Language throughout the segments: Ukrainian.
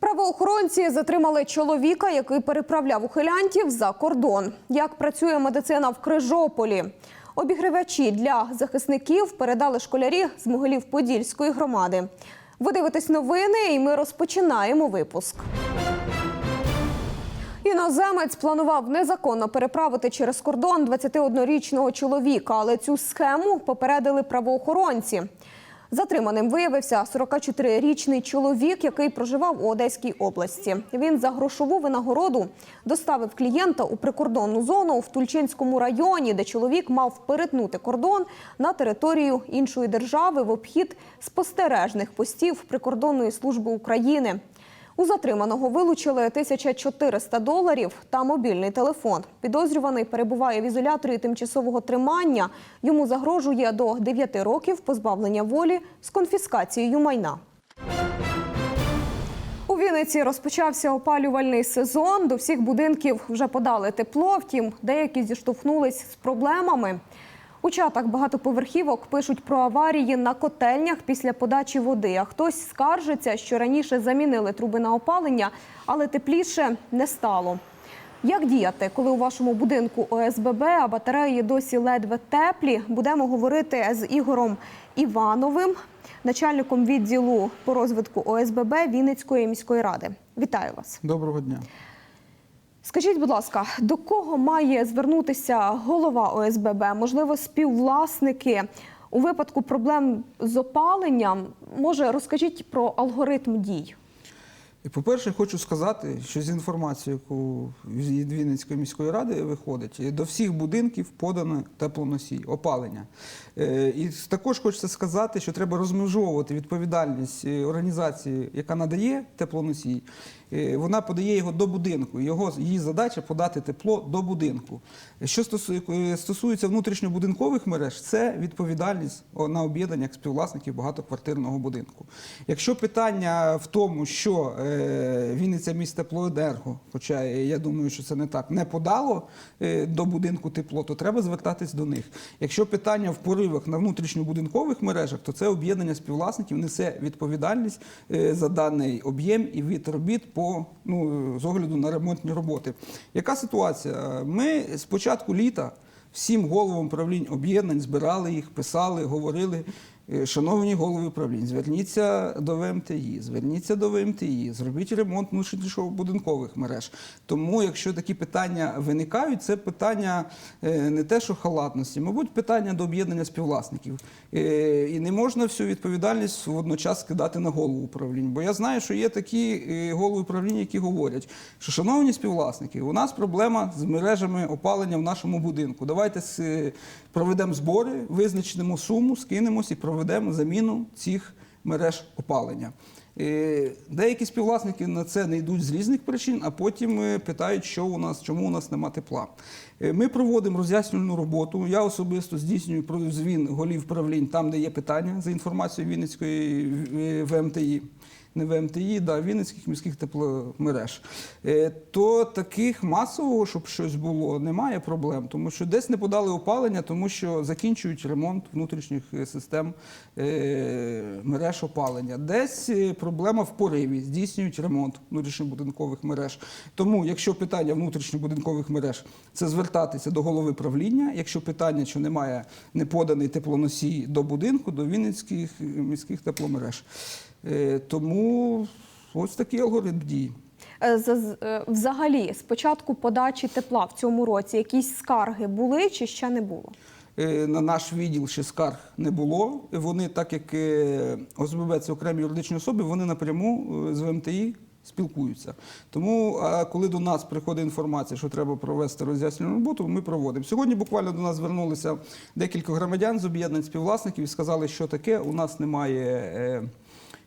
Правоохоронці затримали чоловіка, який переправляв ухилянтів за кордон. Як працює медицина в Крижополі? Обігрівачі для захисників передали школярі з Могилів Подільської громади. Ви дивитесь новини, і ми розпочинаємо випуск. Іноземець планував незаконно переправити через кордон 21-річного чоловіка, але цю схему попередили правоохоронці. Затриманим виявився 44-річний чоловік, який проживав у Одеській області. Він за грошову винагороду доставив клієнта у прикордонну зону в Тульчинському районі, де чоловік мав перетнути кордон на територію іншої держави в обхід спостережних постів прикордонної служби України. У затриманого вилучили 1400 доларів та мобільний телефон. Підозрюваний перебуває в ізоляторі тимчасового тримання. Йому загрожує до 9 років позбавлення волі з конфіскацією майна. У Вінниці розпочався опалювальний сезон. До всіх будинків вже подали тепло. Втім, деякі зіштовхнулись з проблемами. У чатах багатоповерхівок пишуть про аварії на котельнях після подачі води. А хтось скаржиться, що раніше замінили труби на опалення, але тепліше не стало. Як діяти, коли у вашому будинку ОСББ, а батареї досі ледве теплі? Будемо говорити з Ігорем Івановим, начальником відділу по розвитку ОСББ Вінницької міської ради. Вітаю вас. Доброго дня. Скажіть, будь ласка, до кого має звернутися голова ОСББ? Можливо, співвласники у випадку проблем з опаленням? Може, розкажіть про алгоритм дій? По-перше, хочу сказати, що з інформацією, яку від Вінницької міської ради виходить, до всіх будинків подано теплоносій, опалення. Е, І також хочеться сказати, що треба розмежовувати відповідальність е, організації, яка надає теплоносій. Е, Вона подає його до будинку. Його її задача подати тепло до будинку. Що стосує- стосується внутрішньобудинкових мереж, це відповідальність на об'єднаннях співвласників багатоквартирного будинку. Якщо питання в тому, що е, Вінниця міст теплоенерго, хоча я думаю, що це не так, не подало е, до будинку тепло, то треба звертатись до них. Якщо питання в поривах на внутрішньобудинкових мережах, то це об'єднання співвласників несе відповідальність е, за даний об'єм і від робіт по ну з огляду на ремонтні роботи. Яка ситуація? Ми з початку літа всім головам управлінь об'єднань збирали їх, писали, говорили. «Е, Шановні голови управлінь, зверніться до ВМТІ, зверніться до ВМТІ, зробіть ремонт внутрішньобудинкових мереж. Тому, якщо такі питання виникають, це питання е, не те, що халатності, мабуть, питання до об'єднання співвласників. Е, І не можна всю відповідальність водночас скидати на голову управлінь. Бо я знаю, що є такі голови управління, які говорять, що шановні співвласники, у нас проблема з мережами опалення в нашому будинку. Давайте проведемо збори, визначимо суму, скинемось і проведемо заміну цих мереж опалення. Е, Деякі співвласники на це не йдуть з різних причин, а потім е, питають, що у нас, чому у нас нема тепла. Е, Ми проводимо роз'яснювальну роботу. Я особисто здійснюю прозвін голів правлінь там, де є питання за інформацією Вінницької ВМТІ. Не ВМТІ, да, Вінницьких міських тепломереж. Е, То таких масового, щоб щось було, немає проблем, тому що десь не подали опалення, тому що закінчують ремонт внутрішніх систем е, мереж опалення. Десь е, проблема в пориві, здійснюють ремонт внутрішньобудинкових мереж. Тому, якщо питання внутрішньобудинкових мереж, це звертатися до голови правління. Якщо питання, що немає не поданий теплоносій до будинку, до Вінницьких міських тепломереж. Е, Тому ось такий алгоритм дії. Е, е, Взагалі, з початку подачі тепла в цьому році якісь скарги були чи ще не було? На наш відділ ще скарг не було. Вони, так як ОСББ це окремі юридичні особи, вони напряму з ВМТІ спілкуються. Тому, коли до нас приходить інформація, що треба провести роз'яснювальну роботу, ми проводимо. Сьогодні буквально до нас звернулися декілька громадян з об'єднань співвласників і сказали, що таке, у нас немає.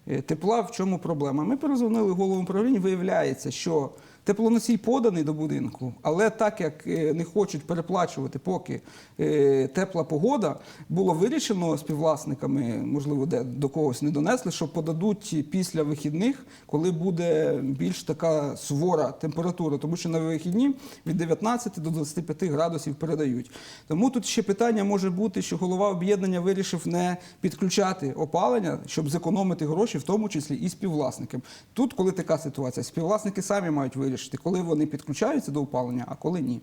Е, Тепла, в чому проблема? Ми перезвонили голову управління. Виявляється, що Теплоносій поданий до будинку, але так як е, не хочуть переплачувати, поки е, тепла погода, було вирішено співвласниками, можливо, де до когось не донесли, що подадуть після вихідних, коли буде більш така сувора температура, тому що на вихідні від 19 до 25 градусів передають. Тому тут ще питання може бути, що голова об'єднання вирішив не підключати опалення, щоб зекономити гроші, в тому числі і співвласникам. Тут, коли така ситуація, співвласники самі мають вирішити, коли вони підключаються до опалення, а коли ні.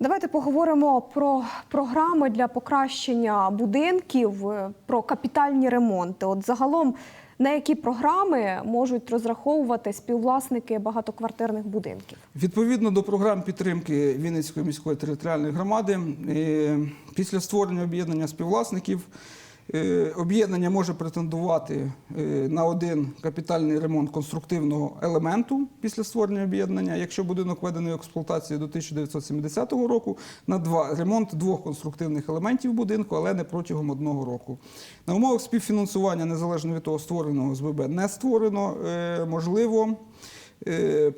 Давайте поговоримо про програми для покращення будинків, е, про капітальні ремонти. От загалом на які програми можуть розраховувати співвласники багатоквартирних будинків? Відповідно до програм підтримки Вінницької міської територіальної громади, е, після створення об'єднання співвласників об'єднання може претендувати е, на один капітальний ремонт конструктивного елементу після створення об'єднання, якщо будинок введений в експлуатацію до 1970 року, на два ремонт двох конструктивних елементів будинку, але не протягом одного року. На умовах співфінансування, незалежно від того, створеного СББ, не створено, е, можливо е,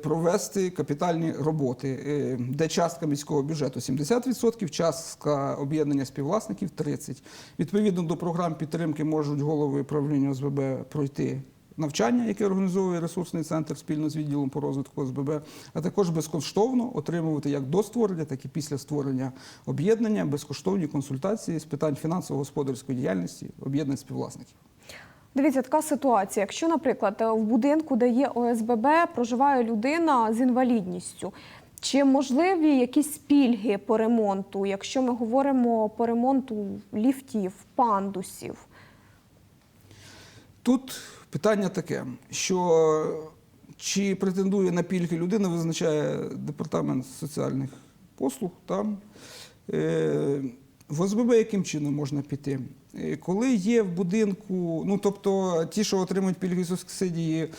провести капітальні роботи, е, де частка міського бюджету 70%, частка об'єднання співвласників 30%. Відповідно до програм підтримки можуть голови правління ОСББ пройти. Навчання, яке організовує ресурсний центр спільно з відділом по розвитку ОСББ, а також безкоштовно отримувати як до створення, так і після створення об'єднання безкоштовні консультації з питань фінансово-господарської діяльності об'єднань співвласників. Дивіться, така ситуація. Якщо, наприклад, в будинку, де є ОСББ, проживає людина з інвалідністю, чи можливі якісь пільги по ремонту, якщо ми говоримо по ремонту ліфтів, пандусів? Тут питання таке, що чи претендує на пільги людина, визначає департамент соціальних послуг. Там. Е, В ОСББ яким чином можна піти? Е, Коли є в будинку, ну тобто ті, що отримують пільги і субсидії,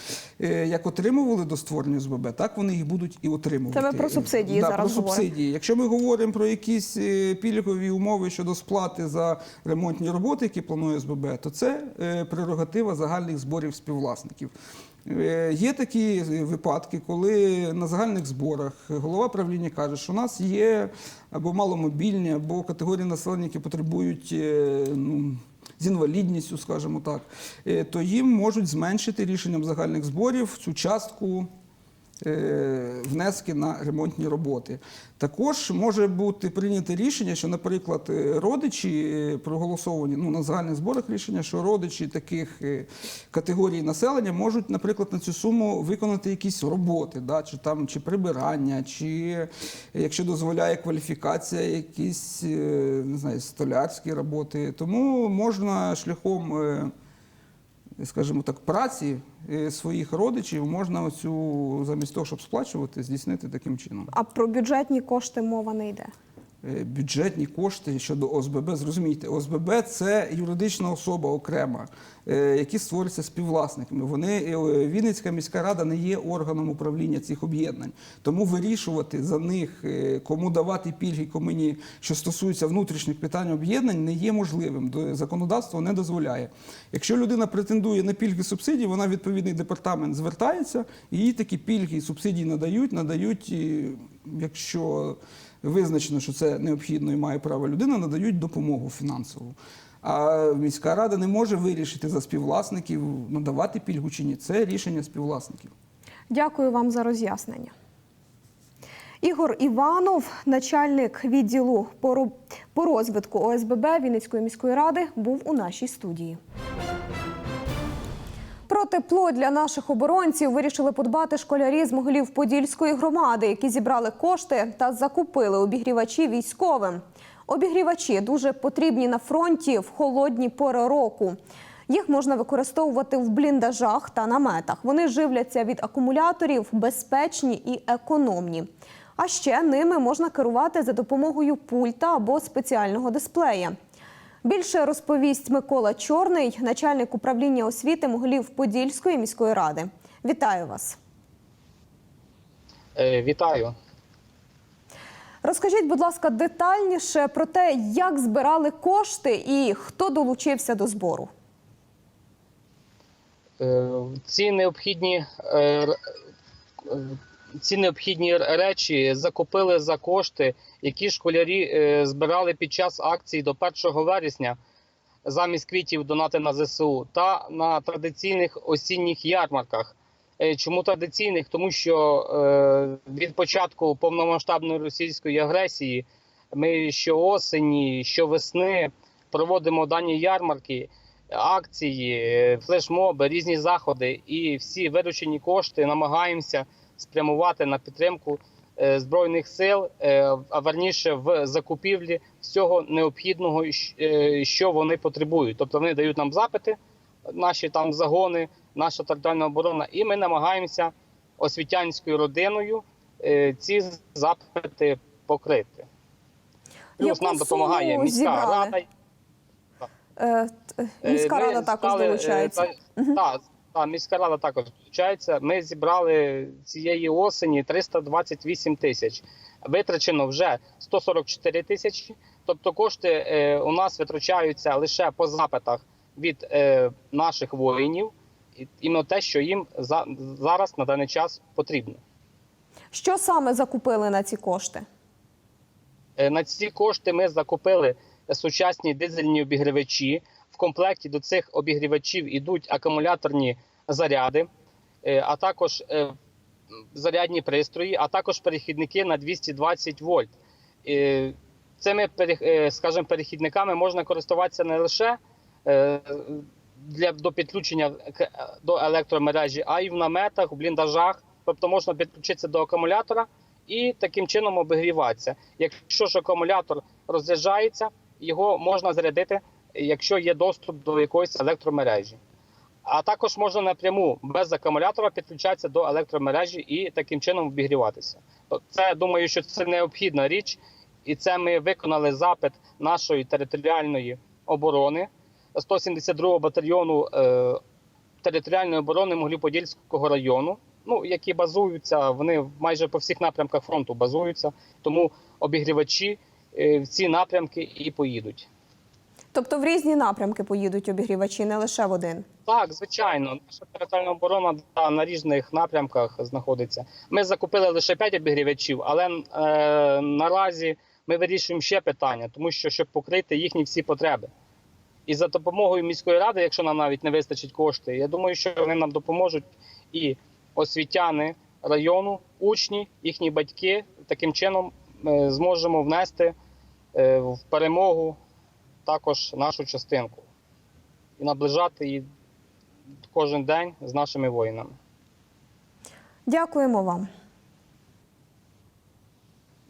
е, як отримували до створення СББ, так вони їх будуть і отримувати. Це ми про субсидії да, зараз про говоримо. субсидії. Якщо ми говоримо про якісь е, пільгові умови щодо сплати за ремонтні роботи, які планує СББ, то це е, прерогатива загальних зборів співвласників. Е, Є такі випадки, коли на загальних зборах голова правління каже, що у нас є або маломобільні, або категорії населення, які потребують е, ну, з інвалідністю, скажімо так, е, то їм можуть зменшити рішенням загальних зборів цю частку внески на ремонтні роботи. Також може бути прийнято рішення, що, наприклад, е, родичі е, проголосовані ну, на загальних зборах рішення, що родичі таких е, категорій населення можуть, наприклад, на цю суму виконати якісь роботи, да, чи там чи прибирання, чи е, якщо дозволяє кваліфікація, якісь е, не знаю, столярські роботи. Тому можна шляхом. Скажімо так, праці е, своїх родичів можна оцю замість того, щоб сплачувати, здійснити таким чином. А про бюджетні кошти мова не йде. Е, Бюджетні кошти щодо ОСББ, зрозумійте, ОСББ це юридична особа окрема, е, які створюються співвласниками. Вони е, Вінницька міська рада не є органом управління цих об'єднань. Тому вирішувати за них, кому давати пільги, кому ні, що стосується внутрішніх питань об'єднань, не є можливим. Законодавство не дозволяє. Якщо людина претендує на пільги субсидії, вона відповідний департамент звертається, і їй такі пільги і субсидії надають, надають, якщо визначено, що це необхідно і має право людина, надають допомогу фінансову. А міська рада не може вирішити за співвласників, надавати пільгу чи ні. Це рішення співвласників. Дякую вам за роз'яснення. Ігор Іванов, начальник відділу по розвитку ОСББ Вінницької міської ради, був у нашій студії. Про тепло для наших оборонців вирішили подбати школярі з Могилів Подільської громади, які зібрали кошти та закупили обігрівачі військовим. Обігрівачі дуже потрібні на фронті в холодні пори року. Їх можна використовувати в бліндажах та наметах. Вони живляться від акумуляторів, безпечні і економні. А ще ними можна керувати за допомогою пульта або спеціального дисплея. Більше розповість Микола Чорний, начальник управління освіти Могилів Подільської міської ради. Вітаю вас. Е, Вітаю. Розкажіть, будь ласка, детальніше про те, як збирали кошти і хто долучився до збору. Е, Ці необхідні е, е, ці необхідні речі закупили за кошти, які школярі е, збирали під час акції до 1 вересня замість квітів донати на ЗСУ та на традиційних осінніх ярмарках. Е, Чому традиційних? Тому що е, від початку повномасштабної російської агресії ми щоосені, щовесни проводимо дані ярмарки, акції, флешмоби, різні заходи, і всі виручені кошти намагаємося спрямувати на підтримку е, збройних сил, е, а верніше в закупівлі всього необхідного, е, що вони потребують. Тобто вони дають нам запити, наші там загони, наша територіальна оборона, і ми намагаємося освітянською родиною ці запити покрити. Плюс нам допомагає міська зібрали? рада. Міська рада також стали, долучається. та- та, та, міська рада також долучається. Ми зібрали цієї осені 328 тисяч. Витрачено вже 144 тисячі. Тобто кошти е, у нас витрачаються лише по запитах від е, наших воїнів, і іменно те, що їм за, зараз на даний час потрібно. Що саме закупили на ці кошти? Е, На ці кошти ми закупили сучасні дизельні обігрівачі. В комплекті до цих обігрівачів йдуть акумуляторні заряди, е, а також е, зарядні пристрої, а також перехідники на 220 вольт. Е, Цими скажімо, перехідниками можна користуватися не лише для до підключення до електромережі, а й в наметах, в бліндажах. Тобто можна підключитися до акумулятора і таким чином обігріватися. Якщо ж акумулятор розряджається, його можна зарядити, якщо є доступ до якоїсь електромережі. А також можна напряму без акумулятора підключатися до електромережі і таким чином обігріватися. Це думаю, що це необхідна річ, і це ми виконали запит нашої територіальної оборони 172-го батальйону е, територіальної оборони Могилів-Подільського району. Ну, які базуються, вони майже по всіх напрямках фронту базуються, тому обігрівачі е, в ці напрямки і поїдуть. Тобто в різні напрямки поїдуть обігрівачі, не лише в один. Так, звичайно, наша територіальна оборона да, на різних напрямках знаходиться. Ми закупили лише 5 обігрівачів, але е, наразі ми вирішуємо ще питання, тому що щоб покрити їхні всі потреби. І за допомогою міської ради, якщо нам навіть не вистачить кошти, я думаю, що вони нам допоможуть і освітяни району, учні, їхні батьки. Таким чином ми зможемо внести е, в перемогу також нашу частинку і наближати її кожен день з нашими воїнами. Дякуємо вам.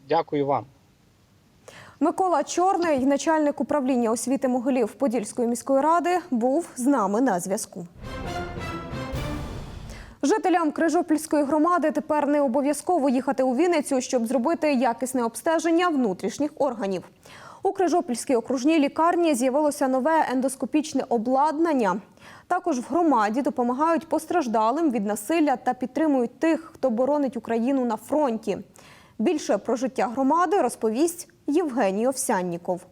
Дякую вам. Микола Чорний, начальник управління освіти Могилів Подільської міської ради, був з нами на зв'язку. Жителям Крижопільської громади тепер не обов'язково їхати у Вінницю, щоб зробити якісне обстеження внутрішніх органів. У Крижопільській окружній лікарні з'явилося нове ендоскопічне обладнання. Також в громаді допомагають постраждалим від насилля та підтримують тих, хто боронить Україну на фронті. Більше про життя громади розповість Євгеній Овсянніков.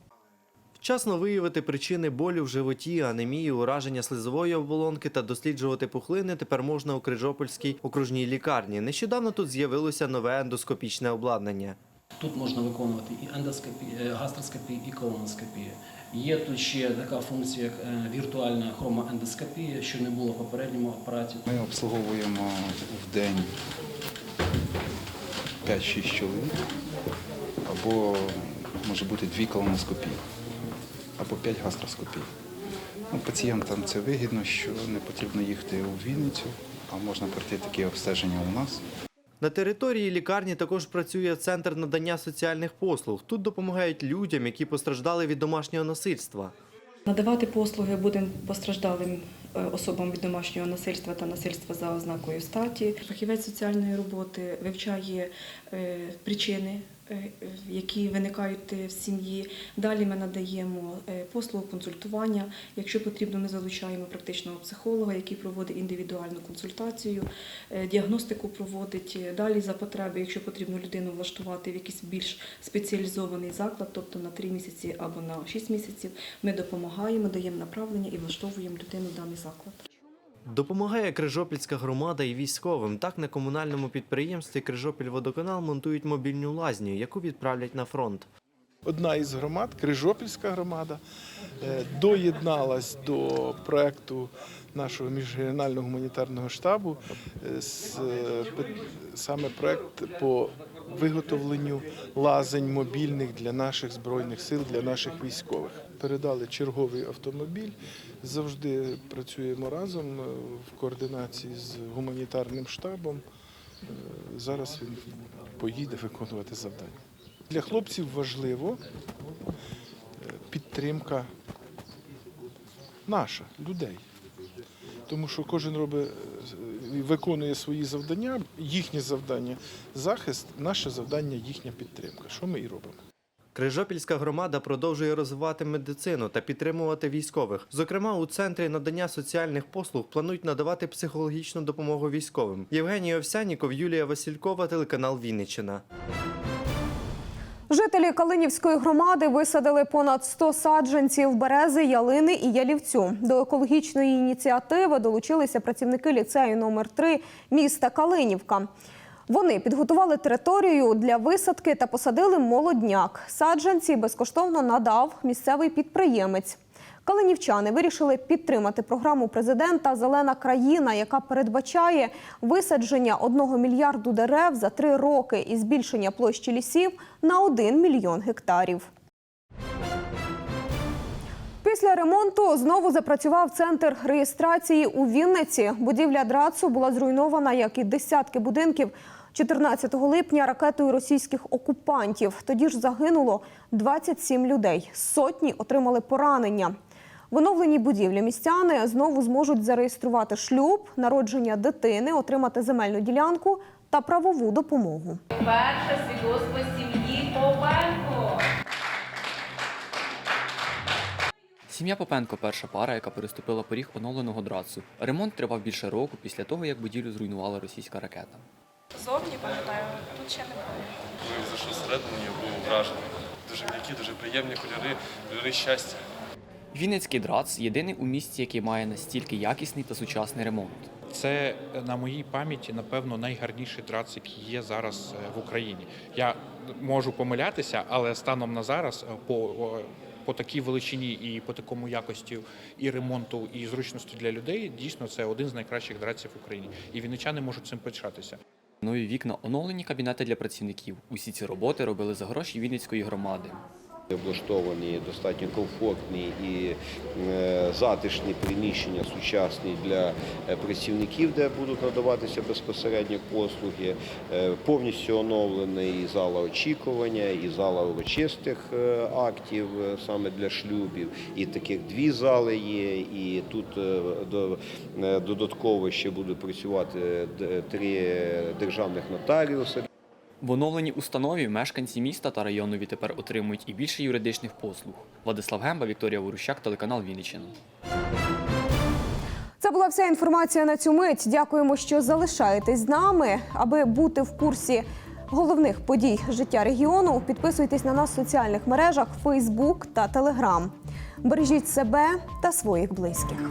Вчасно виявити причини болю в животі, анемії, ураження слизової оболонки та досліджувати пухлини тепер можна у Крижопольській окружній лікарні. Нещодавно тут з'явилося нове ендоскопічне обладнання. Тут можна виконувати і ендоскопію, е, гастроскопію, і колоноскопію. Є тут ще така функція, як е, віртуальна хромоендоскопія, що не було в попередньому апараті. Ми обслуговуємо в день 5-6 чоловік, або може бути дві колоноскопії, або 5 гастроскопій. Ну, пацієнтам це вигідно, що не потрібно їхати у Вінницю, а можна пройти такі обстеження у нас. На території лікарні також працює центр надання соціальних послуг. Тут допомагають людям, які постраждали від домашнього насильства. Надавати послуги будемо постраждалим е, особам від домашнього насильства та насильства за ознакою статі. Фахівець соціальної роботи вивчає е, причини, які виникають в сім'ї. Далі ми надаємо е, послугу консультування. Якщо потрібно, ми залучаємо практичного психолога, який проводить індивідуальну консультацію, е, діагностику проводить. Далі за потреби, якщо потрібно людину влаштувати в якийсь більш спеціалізований заклад, тобто на 3 місяці або на 6 місяців, ми допомагаємо, даємо направлення і влаштовуємо людину в даний заклад. Допомагає Крижопільська громада і військовим. Так на комунальному підприємстві Крижопільводоканал монтують мобільну лазню, яку відправлять на фронт. Одна із громад, Крижопільська громада, е, доєдналась до проекту нашого міжрегіонального гуманітарного штабу е, саме проект по виготовленню лазень мобільних для наших збройних сил, для наших військових. Передали черговий автомобіль. Завжди працюємо разом е, в координації з гуманітарним штабом. Е, Зараз він поїде виконувати завдання. Для хлопців важливо підтримка наша, людей. Тому що кожен робить, е, виконує свої завдання, їхнє завдання захист, наше завдання їхня підтримка. Що ми і робимо. Крижопільська громада продовжує розвивати медицину та підтримувати військових. Зокрема, у центрі надання соціальних послуг планують надавати психологічну допомогу військовим. Євгеній Овсяніков, Юлія Василькова, телеканал Вінниччина. Жителі Калинівської громади висадили понад 100 саджанців берези, ялини і ялівцю. До екологічної ініціативи долучилися працівники ліцею номер 3 міста Калинівка. Вони підготували територію для висадки та посадили молодняк. Саджанці безкоштовно надав місцевий підприємець. Калинівчани вирішили підтримати програму президента Зелена країна, яка передбачає висадження одного мільярду дерев за три роки і збільшення площі лісів на 1 мільйон гектарів. Після ремонту знову запрацював центр реєстрації у Вінниці. Будівля Драцу була зруйнована, як і десятки будинків 14 липня ракетою російських окупантів. Тоді ж загинуло 27 людей. Сотні отримали поранення. В оновленій будівлі містяни знову зможуть зареєструвати шлюб, народження дитини, отримати земельну ділянку та правову допомогу. Перше свідоцтво сім'ї Попенко. Сім'я Попенко перша пара, яка переступила поріг оновленого драцу. Ремонт тривав більше року після того, як будівлю зруйнувала російська ракета. Зовні пам'ятаю, тут ще немає. Ми зайшли всередину, я був вражений. Дуже м'які, дуже приємні кольори, кольори щастя. Вінницький драц єдиний у місті, який має настільки якісний та сучасний ремонт. Це на моїй пам'яті, напевно, найгарніший драц, який є зараз е, в Україні. Я можу помилятися, але станом на зараз е, по, по такій величині і по такому якості і ремонту, і зручності для людей, дійсно це один з найкращих драців в Україні. І вінничани можуть цим пишатися. Нові вікна, оновлені кабінети для працівників. Усі ці роботи робили за гроші Вінницької громади. Облаштовані достатньо комфортні і е, затишні приміщення сучасні для е, працівників, де будуть надаватися безпосередньо послуги. Е, Повністю оновлений і зала очікування, і зала урочистих актів саме для шлюбів. І таких дві зали є. І тут до- додатково ще будуть працювати три державних нотаріуси. В оновленій установі мешканці міста та району відтепер отримують і більше юридичних послуг. Владислав Гемба, Вікторія Ворущак, телеканал Вінниччина. Це була вся інформація на цю мить. Дякуємо, що залишаєтесь з нами. Аби бути в курсі головних подій життя регіону, підписуйтесь на нас в соціальних мережах Facebook та Telegram. Бережіть себе та своїх близьких.